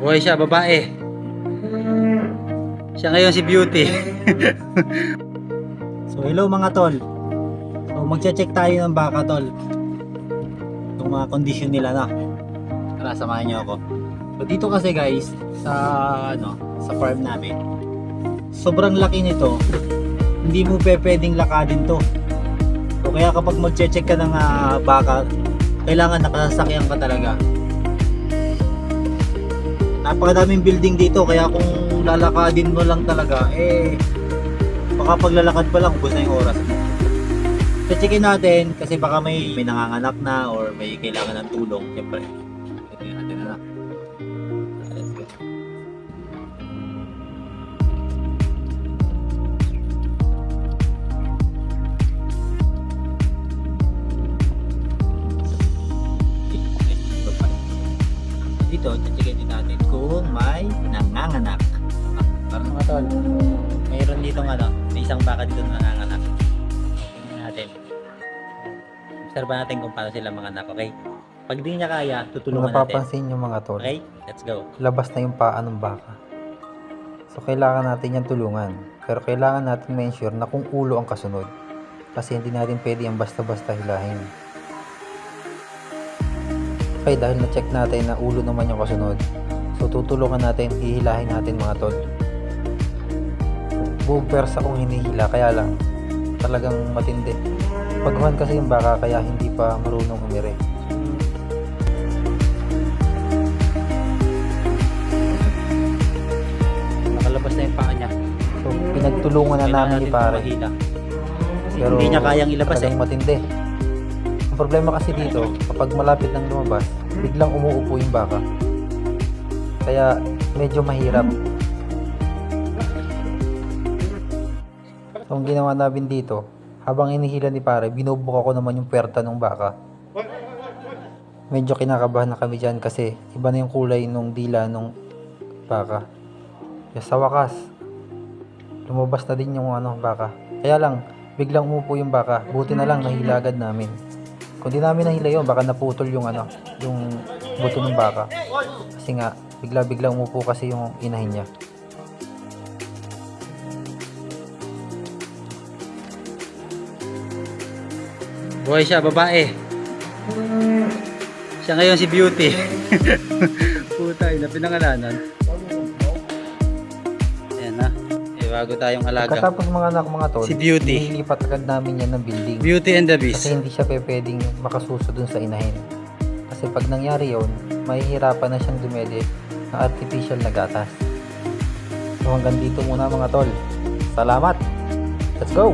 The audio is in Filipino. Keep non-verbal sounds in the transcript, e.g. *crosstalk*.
Buhay siya, babae. Siya ngayon si Beauty. *laughs* So hello mga tol. So magche-check tayo ng baka tol. Yung mga condition nila na. Tara samahan niyo ako. So dito kasi guys sa ano sa farm namin. Sobrang laki nito. Hindi mo pe pwedeng lakadin to. So kaya kapag magche-check ka ng ah, baka, kailangan nakasakyan ka talaga. Napakadaming building dito kaya kung lalakadin mo lang talaga eh baka paglalakad pa lang ubos na yung oras mo. So checkin natin kasi baka may, may nanganganak na or may kailangan ng tulong. Siyempre, checkin natin na. Let's go. Dito, checkin din natin kung may nanganganak. Parang mga tol, mayroon dito ano, may isang baka dito na nanganganak. Tingnan natin. Obserba natin kung paano sila mga anak, okay? Pag di niya kaya, Kung tutulungan natin. napapansin nyo mga tol, Okay? Let's go. labas na yung paa ng baka. So kailangan natin yan tulungan. Pero kailangan natin ma-ensure na kung ulo ang kasunod. Kasi hindi natin pwede yan basta-basta hilahin. Okay, dahil na-check natin na ulo naman yung kasunod. Tutulungan natin, hihilahin natin mga tol. Buong persa kung hinihila, kaya lang talagang matindi. Paghuhan kasi yung baka kaya hindi pa marunong umire. Nakalabas na yung paa niya. So pinagtulungan na Kailangan namin ni pare. Pero hindi niya kayang ilabas eh. matindi. Ang problema kasi dito, kapag malapit ng lumabas, biglang umuupo yung baka. Kaya medyo mahirap. So, ang ginawa namin dito, habang inihila ni pare, binubuka ko naman yung puwerta ng baka. Medyo kinakabahan na kami dyan kasi iba na yung kulay nung dila nung baka. Kaya sa wakas, lumabas na din yung ano, baka. Kaya lang, biglang umupo yung baka. Buti na lang nahilagad namin. Kung di namin nahila yun, baka naputol yung ano, yung buto ng baka. Kasi nga, bigla-bigla umupo kasi yung inahin niya. Buhay siya, babae. Siya ngayon si Beauty. *laughs* Puta, na pinangalanan. Ayan na. Eh, bago tayong alaga. Katapos mga anak mga tol, Si Beauty. nililipat agad namin yan ng building. Beauty and the Beast. Kasi hindi siya pe- pwedeng makasuso dun sa inahin. Kasi pag nangyari yon, mahihirapan na siyang dumede ng artificial na gatas. So hanggang dito muna mga tol. Salamat! Let's go!